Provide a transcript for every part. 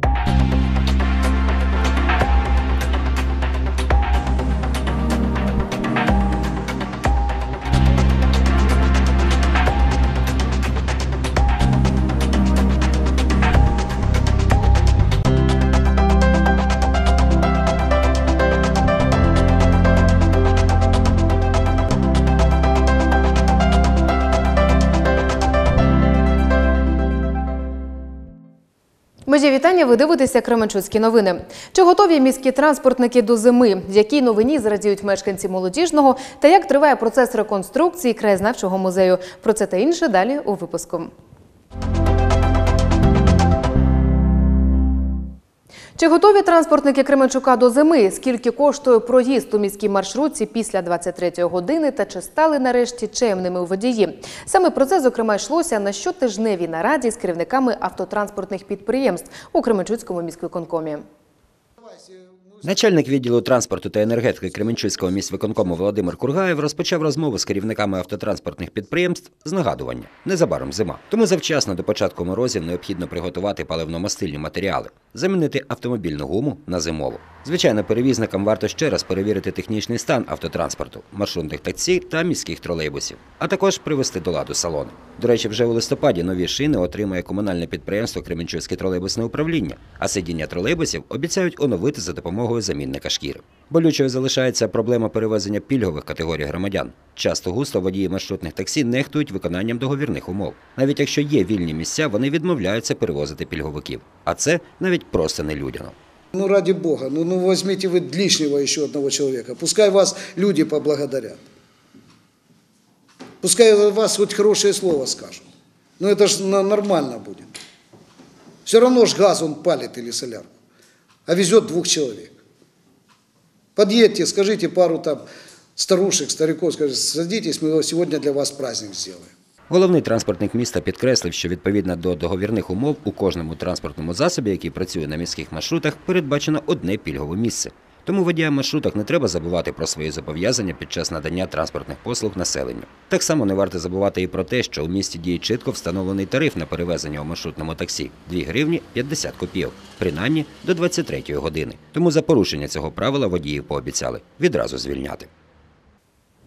you Межі вітання. Ви дивитеся Кременчуцькі новини. Чи готові міські транспортники до зими? Якій новині зрадіють мешканці молодіжного та як триває процес реконструкції краєзнавчого музею? Про це та інше далі у випуску. Чи готові транспортники Кременчука до зими? Скільки коштує проїзд у міській маршрутці після 23-ї години та чи стали нарешті чемними у водії? Саме про це, зокрема, йшлося на щотижневій нараді з керівниками автотранспортних підприємств у Кременчуцькому міськвиконкомі. Начальник відділу транспорту та енергетики Кременчуцького міськвиконкому Володимир Кургаєв розпочав розмову з керівниками автотранспортних підприємств з нагадування. Незабаром зима. Тому завчасно до початку морозів необхідно приготувати паливно-мастильні матеріали, замінити автомобільну гуму на зимову. Звичайно, перевізникам варто ще раз перевірити технічний стан автотранспорту, маршрутних таксі та міських тролейбусів, а також привести до ладу салони. До речі, вже у листопаді нові шини отримає комунальне підприємство Кременчуцьке тролейбусне управління, а сидіння тролейбусів обіцяють оновити за допомогою замінника шкіри. Болючою залишається проблема перевезення пільгових категорій громадян. Часто густо водії маршрутних таксі нехтують виконанням договірних умов. Навіть якщо є вільні місця, вони відмовляються перевозити пільговиків. А це навіть просто не людяно. Ну, ради Бога, ну, ну возьмите вы лишнего еще одного человека. Пускай вас люди поблагодарят. Пускай вас хоть хорошее слово скажут. Но это же нормально будет. Все равно ж газ он палит или солярку. А везет двух человек. Подъедьте, скажите пару там старушек, стариков, скажите, садитесь, мы сегодня для вас праздник сделаем. Головний транспортник міста підкреслив, що відповідно до договірних умов у кожному транспортному засобі, який працює на міських маршрутах, передбачено одне пільгове місце. Тому водіям маршруток не треба забувати про свої зобов'язання під час надання транспортних послуг населенню. Так само не варто забувати і про те, що у місті діє чітко встановлений тариф на перевезення у маршрутному таксі 2 гривні 50 копійок, принаймні до 23 години. Тому за порушення цього правила водії пообіцяли відразу звільняти.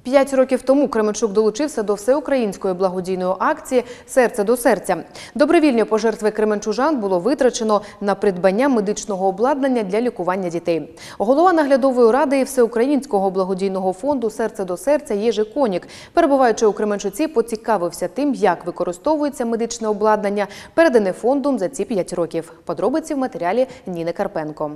П'ять років тому Кременчук долучився до всеукраїнської благодійної акції Серце до серця. Добровільні пожертви кременчужан було витрачено на придбання медичного обладнання для лікування дітей. Голова наглядової ради всеукраїнського благодійного фонду Серце до серця Єжи Конік, перебуваючи у Кременчуці, поцікавився тим, як використовується медичне обладнання, передане фондом за ці п'ять років. Подробиці в матеріалі Ніни Карпенко.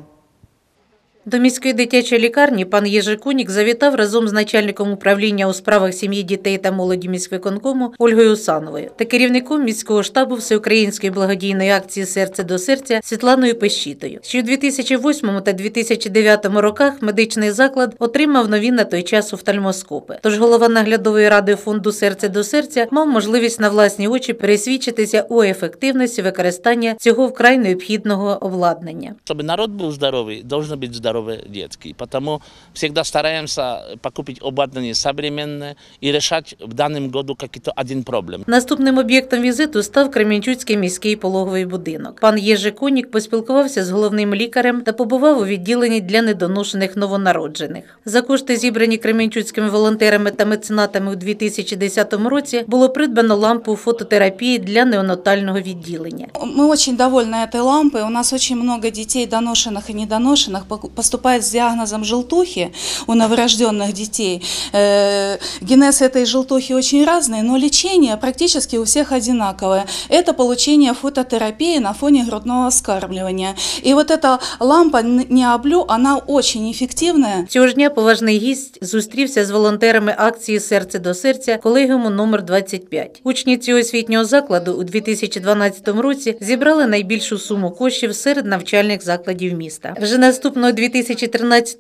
До міської дитячої лікарні пан Єжи Кунік завітав разом з начальником управління у справах сім'ї, дітей та молоді міськвиконкому Ольгою Усановою та керівником міського штабу всеукраїнської благодійної акції Серце до серця Світланою Пещітою. Ще у 2008 та 2009 роках медичний заклад отримав нові на той час офтальмоскопи. Тож голова наглядової ради фонду Серце до серця мав можливість на власні очі пересвідчитися у ефективності використання цього вкрай необхідного обладнання. Чтобы народ был здоровый, должны быть здоровые детки. Потому всегда стараемся покупать оборудование современное и решать в данном году какой-то один проблем. Наступним об'єктом візиту став Кремінчуцький міський пологовий будинок. Пан Єжи Кунік поспілкувався з головним лікарем та побував у відділенні для недоношених новонароджених. За кошти, зібрані кремінчуцькими волонтерами та меценатами у 2010 році, було придбано лампу фототерапії для неонатального відділення. Мы очень довольны этой лампой. У нас очень много детей, доношенных и недоношенных, пок- поступает с диагнозом желтухи у новорожденных детей. Э, Генез этой желтухи очень разный, но лечение практически у всех одинаковое. Это получение фототерапии на фоне грудного вскармливания. И вот эта лампа н- Необлю, она очень эффективная. Цього ж дня поважний гість зустрівся з волонтерами акції Серце до серця колегіуму номер 25 Учні цього освітнього закладу у 2012 році зібрали найбільшу суму коштів серед навчальних закладів міста. Вже наступного 2013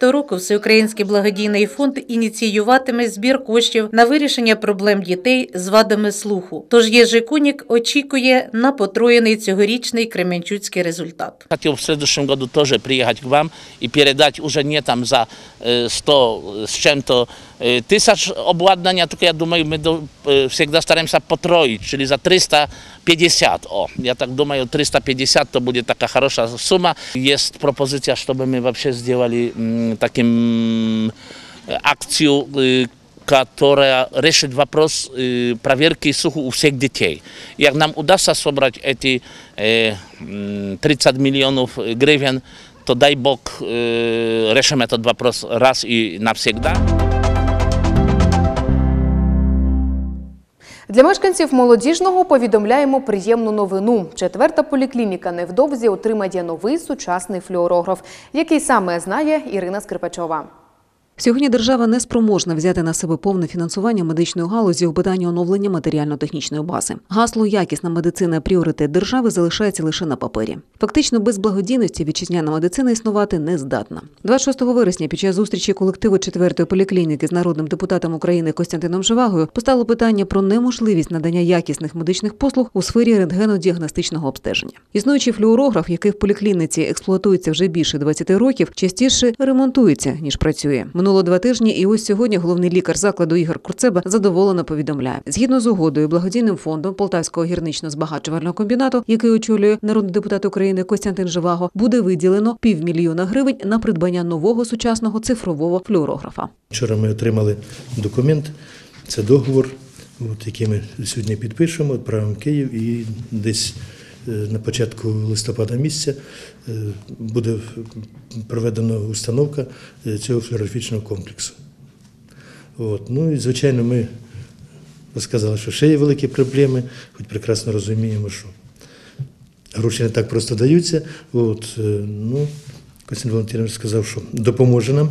року Всеукраїнський благодійний фонд ініціюватиме збір коштів на вирішення проблем дітей з вадами слуху. Тож Єжи Кунік очікує на потроєний цьогорічний кременчуцький результат. Хотів в следующем году теж приїхати к вам і передати уже не там за э, 100 с чем-то Э, Тысяч обладнания, только я думаю, мы до- э, всегда стараемся потроить, czyli за 350. О, я так думаю, 350 то будет такая хорошая сумма. Есть пропозиция, чтобы мы вообще сделали м, таким э, акцию, э, которая решит вопрос э, проверки суху у всех детей. Як нам удастся собрать эти э, м, 30 миллионов гривен, то дай Бог э, решим этот вопрос раз и навсегда. Для мешканців молодіжного повідомляємо приємну новину. Четверта поліклініка невдовзі отримає новий сучасний флюорограф, який саме знає Ірина Скрипачова. Сьогодні держава не спроможна взяти на себе повне фінансування медичної галузі у питанні оновлення матеріально-технічної бази. Гасло якісна медицина пріоритет держави залишається лише на папері. Фактично, без благодійності вітчизняна медицина існувати не здатна. 26 вересня під час зустрічі колективу четвертої поліклініки з народним депутатом України Костянтином Живагою постало питання про неможливість надання якісних медичних послуг у сфері рентгенодіагностичного обстеження. Існуючий флюорограф, який в поліклініці експлуатується вже більше 20 років, частіше ремонтується ніж працює. Минуло два тижні, і ось сьогодні головний лікар закладу Ігор Курцеба задоволено повідомляє. Згідно з угодою благодійним фондом Полтавського гірнично-збагачувального комбінату, який очолює народний депутат України Костянтин Живаго, буде виділено півмільйона гривень на придбання нового сучасного цифрового флюорографа. Вчора ми отримали документ, це договор, який ми сьогодні підпишемо, відправимо в Київ і десь на початку листопада місяця е, буде проведена установка е, цього флюорографічного комплексу. От. Ну і звичайно, ми сказали, що ще є великі проблеми, хоч прекрасно розуміємо, що гроші не так просто даються. От, е, ну, Костянтин Валентинович сказав, що допоможе нам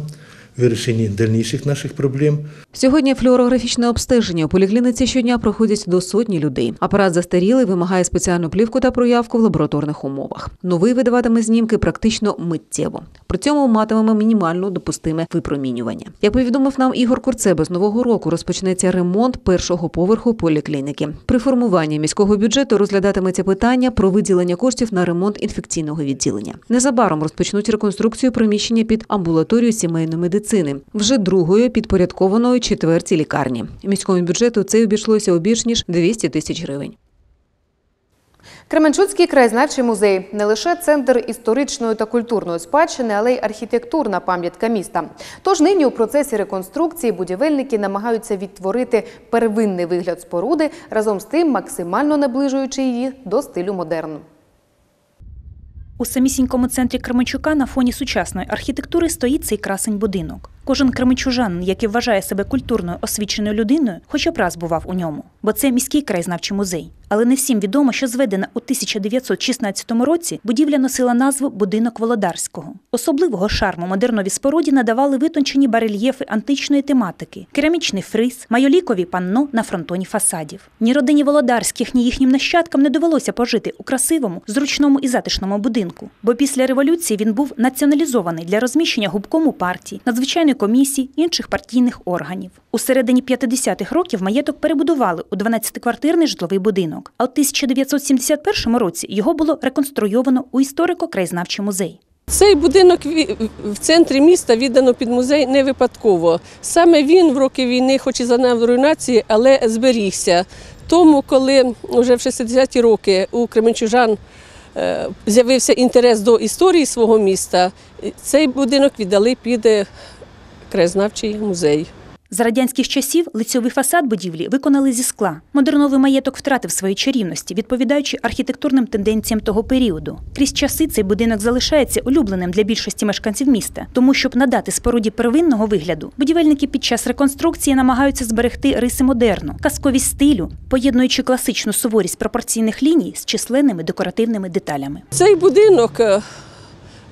вирішенні дальніших наших проблем. Сьогодні флюорографічне обстеження у поліклініці щодня проходять до сотні людей. Апарат застарілий, вимагає спеціальну плівку та проявку в лабораторних умовах. Новий видаватиме знімки практично миттєво. При цьому матимемо мінімально допустиме випромінювання. Як повідомив нам Ігор Курцеба, з нового року розпочнеться ремонт першого поверху поліклініки. При формуванні міського бюджету розглядатиметься питання про виділення коштів на ремонт інфекційного відділення. Незабаром розпочнуть реконструкцію приміщення під амбулаторію сімейної медицини, вже другою підпорядкованою четвертій лікарні. Міському бюджету це обійшлося у більш ніж 200 тисяч гривень. Кременчуцький краєзнавчий музей не лише центр історичної та культурної спадщини, але й архітектурна пам'ятка міста. Тож нині у процесі реконструкції будівельники намагаються відтворити первинний вигляд споруди, разом з тим максимально наближуючи її до стилю модерн. У самісінькому центрі Кременчука на фоні сучасної архітектури стоїть цей красень будинок. Кожен кременчужанин, який вважає себе культурною освіченою людиною, хоча б раз бував у ньому, бо це міський краєзнавчий музей. Але не всім відомо, що зведена у 1916 році будівля носила назву Будинок Володарського. Особливого шарму модернові споруді надавали витончені барельєфи античної тематики, керамічний фриз, майолікові панно на фронтоні фасадів. Ні родині Володарських, ні їхнім нащадкам не довелося пожити у красивому, зручному і затишному будинку, бо після революції він був націоналізований для розміщення губкому партії, надзвичайної комісії інших партійних органів. У середині 50-х років маєток перебудували у 12-квартирний житловий будинок. А у 1971 році його було реконструйовано у історико-краєзнавчий музей. Цей будинок в центрі міста віддано під музей не випадково. Саме він в роки війни, хоч і зазнав руйнації, але зберігся. Тому, коли вже в 60-ті роки у Кременчужан е, з'явився інтерес до історії свого міста, цей будинок віддали під е, краєзнавчий музей. За радянських часів лицьовий фасад будівлі виконали зі скла. Модерновий маєток втратив свої чарівності, відповідаючи архітектурним тенденціям того періоду. Крізь часи цей будинок залишається улюбленим для більшості мешканців міста, тому щоб надати споруді первинного вигляду, будівельники під час реконструкції намагаються зберегти риси модерну, казковість стилю, поєднуючи класичну суворість пропорційних ліній з численними декоративними деталями. Цей будинок е,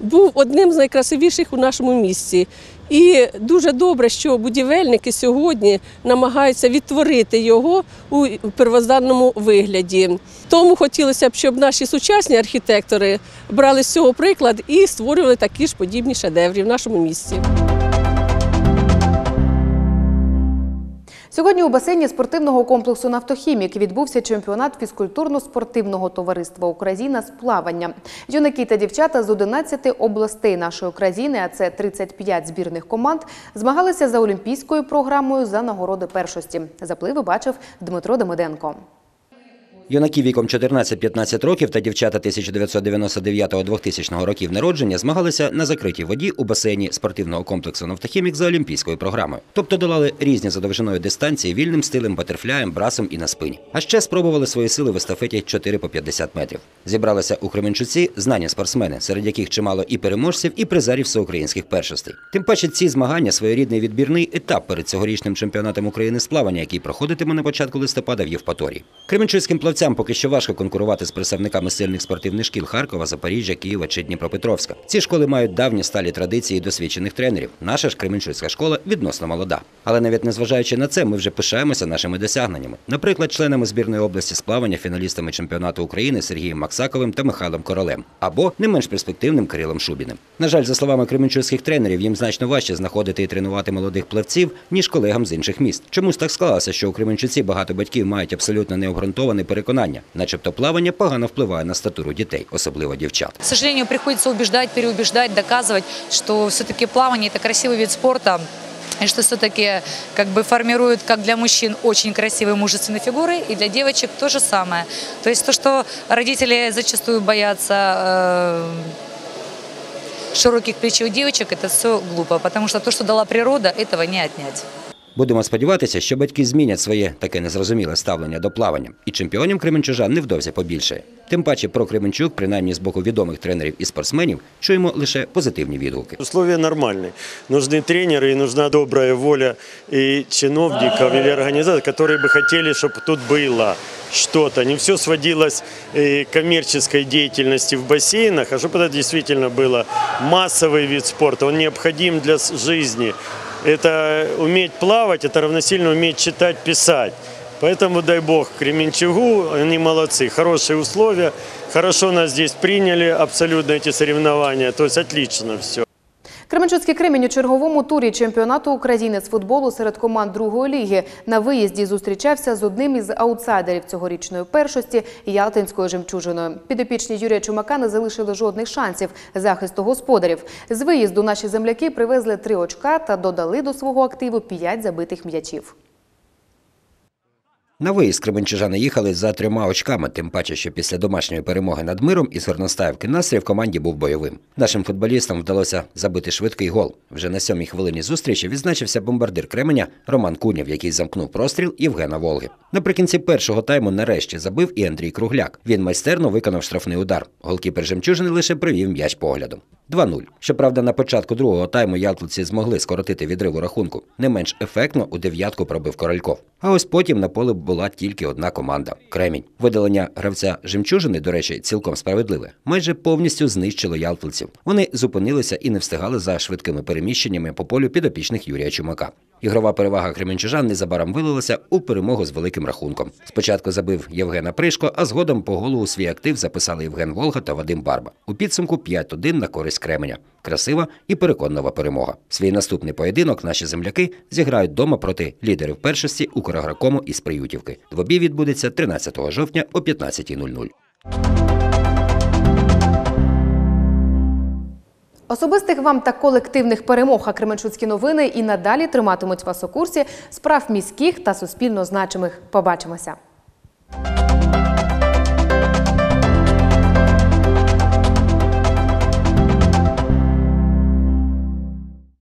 був одним з найкрасивіших у нашому місті. І дуже добре, що будівельники сьогодні намагаються відтворити його у первозданному вигляді. Тому хотілося б, щоб наші сучасні архітектори брали з цього приклад і створювали такі ж подібні шедеври в нашому місті. Сьогодні у басейні спортивного комплексу «Нафтохімік» відбувся чемпіонат фізкультурно-спортивного товариства Україна з плавання. Юнаки та дівчата з 11 областей нашої країни, а це 35 збірних команд, змагалися за олімпійською програмою за нагороди першості. Запливи бачив Дмитро Демиденко. Юнаки віком 14-15 років та дівчата 1999-2000 років народження змагалися на закритій воді у басейні спортивного комплексу «Нафтохімік» за олімпійською програмою. Тобто долали різні за довжиною дистанції вільним стилем, батерфляєм, брасом і на спині. А ще спробували свої сили в естафеті 4 по 50 метрів. Зібралися у Кременчуці знані спортсмени, серед яких чимало і переможців, і призерів всеукраїнських першостей. Тим паче ці змагання своєрідний відбірний етап перед цьогорічним чемпіонатом України з плавання, який проходитиме на початку листопада в Євпаторії. Кременчуцьким плавцям поки що важко конкурувати з представниками сильних спортивних шкіл Харкова, Запоріжжя, Києва чи Дніпропетровська. Ці школи мають давні сталі традиції досвідчених тренерів. Наша ж Кременчуцька школа відносно молода. Але навіть незважаючи на це, ми вже пишаємося нашими досягненнями. Наприклад, членами збірної області з плавання, фіналістами чемпіонату України Сергієм Максаковим та Михайлом Королем, або не менш перспективним Кирилом Шубіним. На жаль, за словами кременчуцьких тренерів, їм значно важче знаходити і тренувати молодих плавців, ніж колегам з інших міст. Чомусь так склалося, що у Кременчуці багато батьків мають абсолютно необґрунтоване переконання, начебто плавання погано впливає на статуру дітей, особливо дівчат. К сожалению, приходится убеждать, переубеждать, доказывать, что все-таки плавание – это красивый вид спорта, и что все-таки как бы формирует как для мужчин очень красивые мужественные фигуры, и для девочек то же самое. То есть то, что родители зачастую боятся э, широких плеч у девочек, это все глупо, потому что то, что дала природа, этого не отнять. Будемо сподіватися, що батьки змінять своє таке незрозуміле ставлення до плавання, і чемпіонів Кременчужан невдовзі побільшає. Тим паче про Кременчук, принаймні з боку відомих тренерів і спортсменів, чуємо лише позитивні відгуки. Условия нормальные. Нужны тренеры и нужна добрая воля и чиновников или организаций, которые бы хотели, чтобы тут было что-то. Не все сводилось э, к коммерческой деятельности в бассейнах, а чтобы это действительно было массовый вид спорта. Он необходим для с- жизни. Это уметь плавать, это равносильно уметь читать, писать. Поэтому, дай бог, Кременчугу, они молодцы, хорошие условия, хорошо нас здесь приняли, абсолютно эти соревнования, то есть отлично все. Кременчуцький Кремінь у черговому турі чемпіонату України з футболу серед команд другої ліги на виїзді зустрічався з одним із аутсайдерів цьогорічної першості Ялтинською жемчужиною. Підопічні Юрія Чумака не залишили жодних шансів захисту господарів. З виїзду наші земляки привезли три очка та додали до свого активу п'ять забитих м'ячів. На виїзд кременчужани їхали за трьома очками, тим паче, що після домашньої перемоги над миром із Горностаївки настрій в команді був бойовим. Нашим футболістам вдалося забити швидкий гол. Вже на сьомій хвилині зустрічі відзначився бомбардир Кременя Роман Кунєв, який замкнув простріл Євгена Волги. Наприкінці першого тайму нарешті забив і Андрій Кругляк. Він майстерно виконав штрафний удар. Голкіпер жемчужини лише привів м'яч поглядом. 2-0. Щоправда, на початку другого тайму ялтовці змогли скоротити відрив у рахунку. Не менш ефектно у дев'ятку пробив Корольков. А ось потім на поле була тільки одна команда Кремінь. Видалення гравця жемчужини, до речі, цілком справедливе. Майже повністю знищило ялтовців. Вони зупинилися і не встигали за швидкими переміщеннями по полю підопічних Юрія Чумака. Ігрова перевага кременчужан незабаром вилилася у перемогу з великим рахунком. Спочатку забив Євгена Пришко, а згодом по голу свій актив записали Євген Волга та Вадим Барба. У підсумку 5-1 на користь Кременя. Красива і переконлива перемога. Свій наступний поєдинок наші земляки зіграють дома проти лідерів першості Украгрокому із Приютівки. Двобій відбудеться 13 жовтня о 15.00. Особистих вам та колективних перемог а Кременчуцькі новини і надалі триматимуть вас у курсі справ міських та суспільно значимих. Побачимося.